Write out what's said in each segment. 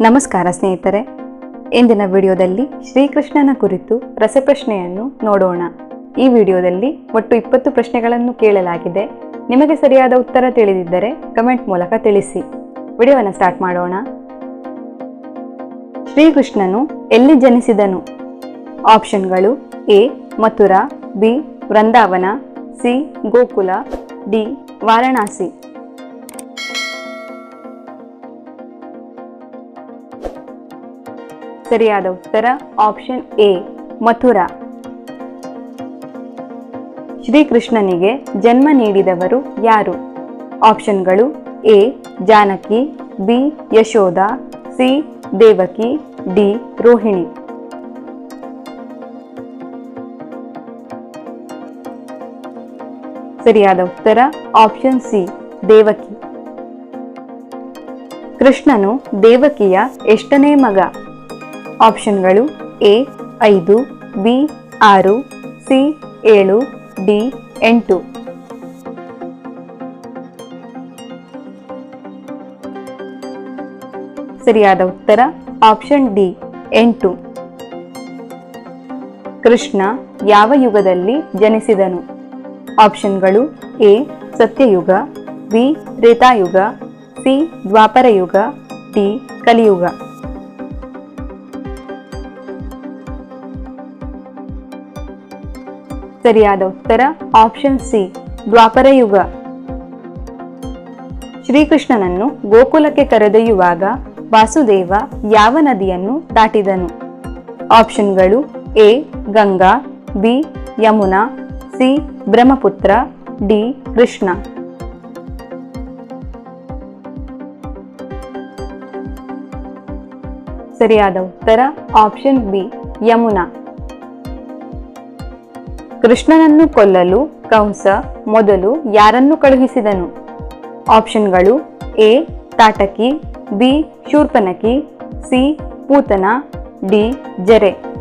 ನಮಸ್ಕಾರ ಸ್ನೇಹಿತರೆ. ಇಂದಿನ ವಿಡಿಯೋದಲ್ಲಿ ಶ್ರೀಕೃಷ್ಣನ ಕುರಿತು ರಸಪ್ರಶ್ನೆಯನ್ನು ನೋಡೋಣ. ಈ ವಿಡಿಯೋದಲ್ಲಿ ಒಟ್ಟು ಇಪ್ಪತ್ತು ಪ್ರಶ್ನೆಗಳನ್ನು ಕೇಳಲಾಗಿದೆ. ನಿಮಗೆ ಸರಿಯಾದ ಉತ್ತರ ತಿಳಿದಿದ್ದರೆ ಕಮೆಂಟ್ ಮೂಲಕ ತಿಳಿಸಿ. ವಿಡಿಯೋವನ್ನು ಸ್ಟಾರ್ಟ್ ಮಾಡೋಣ. ಶ್ರೀಕೃಷ್ಣನು ಎಲ್ಲಿ ಜನಿಸಿದನು? ಆಪ್ಷನ್ಗಳು A, Mathura, B, Vrindavan, C, Gokul, D Varanasi. ಸರಿಯಾದ ಉತ್ತರ ಆಪ್ಷನ್ ಎ ಮಥುರಾ. ಶ್ರೀಕೃಷ್ಣನಿಗೆ ಜನ್ಮ ನೀಡಿದವರು ಯಾರು? ಆಪ್ಷನ್ಗಳು A Janaki B Yashoda C Devaki D Rohini. ಸರಿಯಾದ ಉತ್ತರ ಆಪ್ಷನ್ ಸಿ ದೇವಕಿ. ಕೃಷ್ಣನು ದೇವಕಿಯ ಎಷ್ಟನೇ ಮಗ? ಆಪ್ಷನ್ಗಳು ಎ ಐದು ಬಿ ಆರು ಸಿ ಏಳು ಡಿ ಎಂಟು. ಸರಿಯಾದ ಉತ್ತರ ಆಪ್ಷನ್ ಡಿ ಎಂಟು. ಕೃಷ್ಣ ಯಾವ ಯುಗದಲ್ಲಿ ಜನಿಸಿದನು? ಆಪ್ಷನ್ಗಳು A, Satyayuga, B Tretayuga C, Dwaparayuga, D, Kaliyuga. ಸರಿಯಾದ ಉತ್ತರ ಆಪ್ಷನ್ ಸಿ, ದ್ವಾಪರಯುಗ. ಶ್ರೀಕೃಷ್ಣನನ್ನು ಗೋಕುಲಕ್ಕೆ ಕರೆದೊಯ್ಯುವಾಗ ವಾಸುದೇವ ಯಾವ ನದಿಯನ್ನು ದಾಟಿದನು? ಆಪ್ಷನ್ಗಳು A, Ganga, B, Yamuna, C Brahmaputra D Krishna. ಸರಿಯಾದ ಉತ್ತರ ಆಪ್ಷನ್ ಬಿ ಯಮುನಾ. ಕೃಷ್ಣನನ್ನು ಕೊಲ್ಲಲು ಕಂಸ ಮೊದಲು ಯಾರನ್ನು ಕಳುಹಿಸಿದನು? ಆಪ್ಷನ್ಗಳು A Tataki B Shurpanakha C Putana D Jara.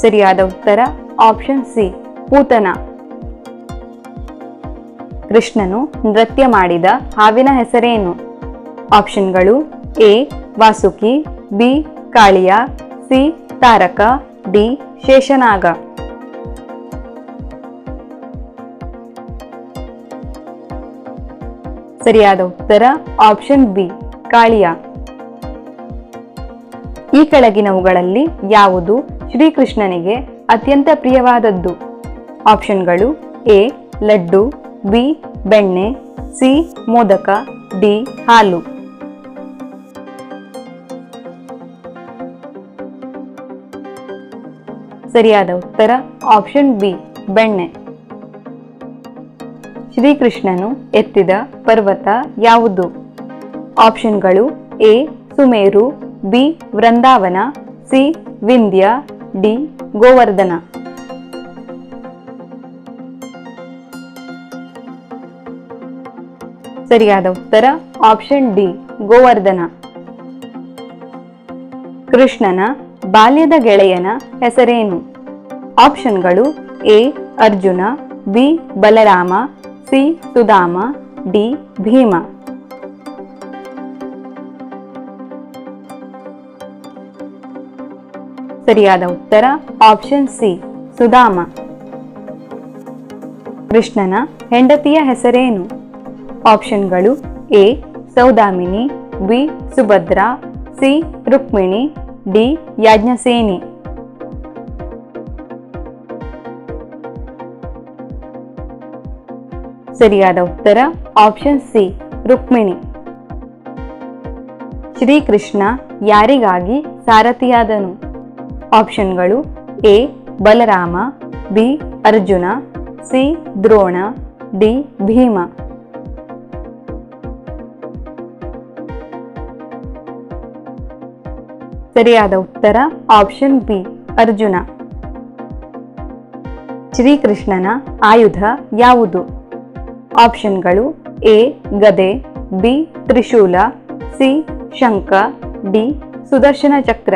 ಸರಿಯಾದ ಉತ್ತರ ಆಪ್ಷನ್ ಸಿ ಪೂತನ. ಕೃಷ್ಣನು ನೃತ್ಯ ಮಾಡಿದ ಹಾವಿನ ಹೆಸರೇನು? ಆಪ್ಷನ್ಗಳು A Vasuki B Kaliya C Taraka D Sheshnag. ಸರಿಯಾದ ಉತ್ತರ ಆಪ್ಷನ್ ಬಿ ಕಾಳಿಯ. ಈ ಕೆಳಗಿನವುಗಳಲ್ಲಿ ಯಾವುದು ಶ್ರೀಕೃಷ್ಣನಿಗೆ ಅತ್ಯಂತ ಪ್ರಿಯವಾದದ್ದು. ಆಪ್ಷನ್ಗಳು ಎ, ಲಡ್ಡು, ಬಿ, ಬೆಣ್ಣೆ, ಸಿ, ಮೋದಕ, ಡಿ, ಹಾಲು. ಸರಿಯಾದ ಉತ್ತರ ಆಪ್ಷನ್ ಬಿ, ಬೆಣ್ಣೆ. ಶ್ರೀಕೃಷ್ಣನು ಎತ್ತಿದ ಪರ್ವತ ಯಾವುದು? ಆಪ್ಷನ್ಗಳು A, Sumeru, B, Vrindavan, C, Vindhya D Govardhan. ಸರಿಯಾದ ಉತ್ತರ ಆಪ್ಷನ್ ಡಿ ಗೋವರ್ಧನ. ಕೃಷ್ಣನ, ಬಾಲ್ಯದ ಗೆಳೆಯನ ಹೆಸರೇನು? ಆಪ್ಷನ್ಗಳು A, Arjuna, B, Balarama, C, Sudama, D, Bhima. ಸರಿಯಾದ ಉತ್ತರ ಆಪ್ಷನ್ ಸಿ ಸುಧಾಮ. ಕೃಷ್ಣನ ಹೆಂಡತಿಯ ಹೆಸರೇನು? ಆಪ್ಷನ್ಗಳು A Saudamini B Subhadra C Rukmini D Yajnaseni. ಸರಿಯಾದ ಉತ್ತರ ಆಪ್ಷನ್ ಸಿ ರುಕ್ಮಿಣಿ. ಶ್ರೀಕೃಷ್ಣ ಯಾರಿಗಾಗಿ ಸಾರಥಿಯಾದನು? ಆಪ್ಷನ್ಗಳು A, Balarama, B, Arjuna, C, Drona, D, Bhima. ಸರಿಯಾದ ಉತ್ತರ ಆಪ್ಷನ್ ಬಿ, ಅರ್ಜುನ. ಶ್ರೀಕೃಷ್ಣನ ಆಯುಧ ಯಾವುದು? ಆಪ್ಷನ್ಗಳು ಎ, ಗದೆ, ಬಿ, ತ್ರಿಶೂಲ, ಸಿ, ಶಂಖ, ಡಿ, ಸುದರ್ಶನ ಚಕ್ರ.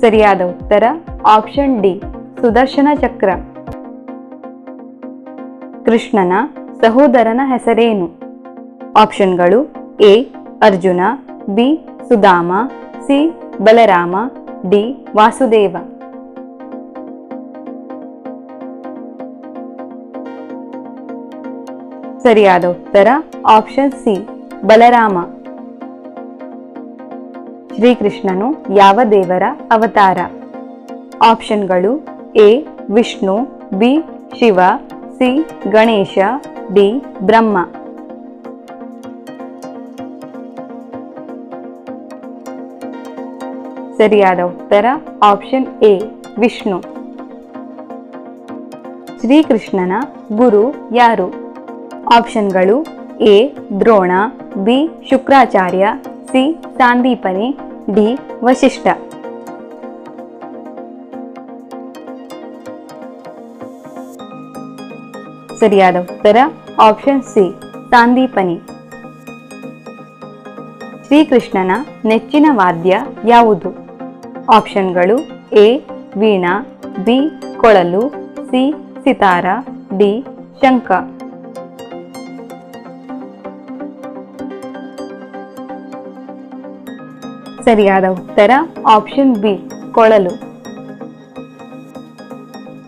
ಸರಿಯಾದ ಉತ್ತರ ಆಪ್ಷನ್ ಡಿ ಸುದರ್ಶನ ಚಕ್ರ. ಕೃಷ್ಣನ ಸಹೋದರನ ಹೆಸರೇನು? ಆಪ್ಷನ್ಗಳು A Arjuna B Sudama C Balarama D Vasudeva. ಸರಿಯಾದ ಉತ್ತರ ಆಪ್ಷನ್ ಸಿ ಬಲರಾಮ. ಶ್ರೀಕೃಷ್ಣನು ಯಾವ ದೇವರ ಅವತಾರ? ಆಪ್ಷನ್ಗಳು A, Vishnu, B, Shiva, C, Ganesha, D, Brahma. ಸರಿಯಾದ ಉತ್ತರ ಆಪ್ಷನ್ ಎ, ವಿಷ್ಣು. ಶ್ರೀಕೃಷ್ಣನ ಗುರು ಯಾರು? ಆಪ್ಷನ್ಗಳು A, Drona, B, Shukracharya C Sandipani, D Vashistha. ಸರಿಯಾದ ಉತ್ತರ ಆಪ್ಷನ್ ಸಿ, ಸಾಂದೀಪನಿ. ಶ್ರೀಕೃಷ್ಣನ ನೆಚ್ಚಿನ ವಾದ್ಯ ಯಾವುದು? ಆಪ್ಷನ್ಗಳು ಎ, ವೀಣಾ, ಬಿ, ಕೊಳಲು, ಸಿ, ಸಿತಾರ, ಡಿ, ಶಂಖ. ಸರಿಯಾದ ಉತ್ತರ ಆಪ್ಷನ್ ಬಿ ಕೊಳಲು.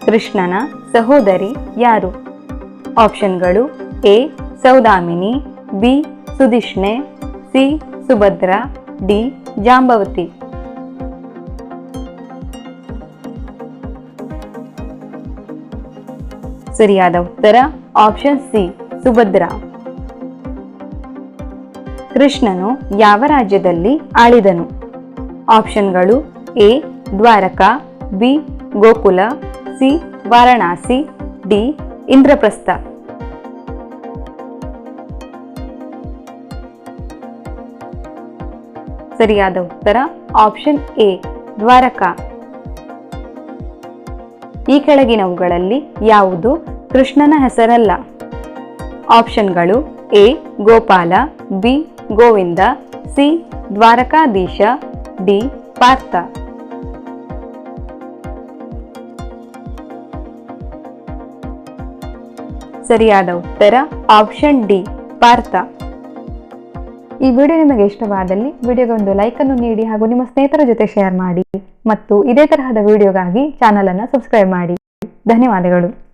ಕೃಷ್ಣನ ಸಹೋದರಿ ಯಾರು? ಆಪ್ಷನ್ಗಳು A Saudamini B Sudhishna C Subhadra D Jambavati. ಸರಿಯಾದ ಉತ್ತರ ಆಪ್ಷನ್ ಸಿ ಸುಭದ್ರ. ಕೃಷ್ಣನು ಯಾವ ರಾಜ್ಯದಲ್ಲಿ ಆಳಿದನು? ಆಪ್ಷನ್ಗಳು A, Dwarka, B, Gokul, C, Varanasi, D, Indraprastha. ಸರಿಯಾದ ಉತ್ತರ ಆಪ್ಷನ್ ಎ, ದ್ವಾರಕಾ. ಈ ಕೆಳಗಿನವುಗಳಲ್ಲಿ ಯಾವುದು ಕೃಷ್ಣನ ಹೆಸರಲ್ಲ? ಆಪ್ಷನ್ಗಳು A, Gopala, B Govinda, C. Dwarkadhish, D. Partha. ಸರಿಯಾದ ಉತ್ತರ ಆಪ್ಷನ್ ಡಿ ಪಾರ್ಥ. ಈ ವಿಡಿಯೋ ನಿಮಗೆ ಇಷ್ಟವಾದಲ್ಲಿ ವಿಡಿಯೋಗೆ ಒಂದು ಲೈಕ್ ಅನ್ನು ನೀಡಿ ಹಾಗೂ ನಿಮ್ಮ ಸ್ನೇಹಿತರ ಜೊತೆ ಶೇರ್ ಮಾಡಿ ಮತ್ತು ಇದೇ ತರಹದ ವಿಡಿಯೋಗಾಗಿ ಚಾನಲ್ ಅನ್ನು ಸಬ್ಸ್ಕ್ರೈಬ್ ಮಾಡಿ. ಧನ್ಯವಾದಗಳು.